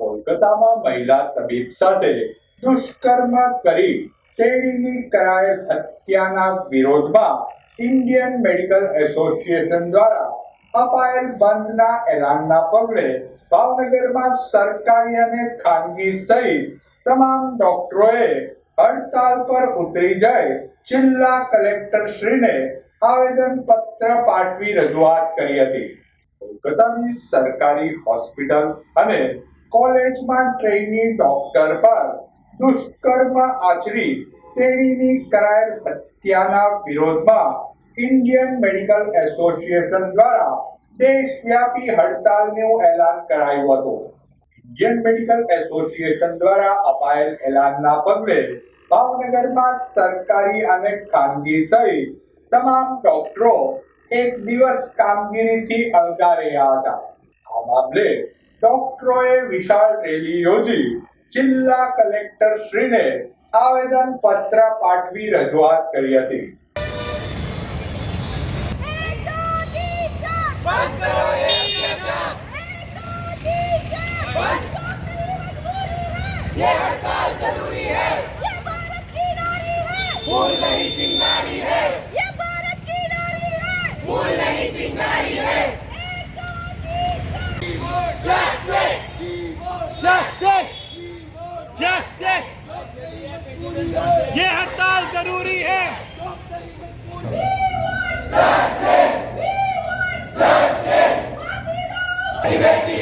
કોલકાતામાં મહિલા તબીબ સાથે દુષ્કર્મ કરી તેણીની કરાયેલ હત્યાના વિરોધમાં ઇન્ડિયન મેડિકલ એસોસિએશન દ્વારા અપાયેલ બંધના એલાનના પગલે ભાવનગરમાં સરકારી અને ખાનગી સહિત તમામ ડોક્ટરોએ હડતાલ પર ઉતરી જઈ જિલ્લા કલેક્ટર શ્રીને આવેદન પત્ર પાઠવી રજૂઆત કરી હતી. કોલકાતાની સરકારી હોસ્પિટલ અને કોલેજમાં ટ્રેની ડોક્ટર પર દુષ્કર્મ આચરી તેણીની કરાયેલ હત્યાના વિરોધમાં ઇન્ડિયન મેડિકલ એસોસિએશન દ્વારા દેશવ્યાપી હડતાલનું એલાન કરાયું હતું. ઇન્ડિયન મેડિકલ એસોસિએશન દ્વારા અપાયેલ એલાનના પગલે ભાવનગરમાં સરકારી અને ખાનગી સહિત તમામ ડોક્ટરો એક દિવસ કામગીરીથી અળગા રહ્યા હતા. આ મામલે ડોક્ટરોએ વિશાળ રેલી યોજી જિલ્લા કલેક્ટર શ્રીને આવેદન પત્ર પાઠવી રજૂઆત કરી હતી બંધ કરો એ અત્યાચાર ये हड़ताल जरूरी है ये भारत की नारी है फूल नहीं ये हड़ताल जरूरी है justice. We want justice.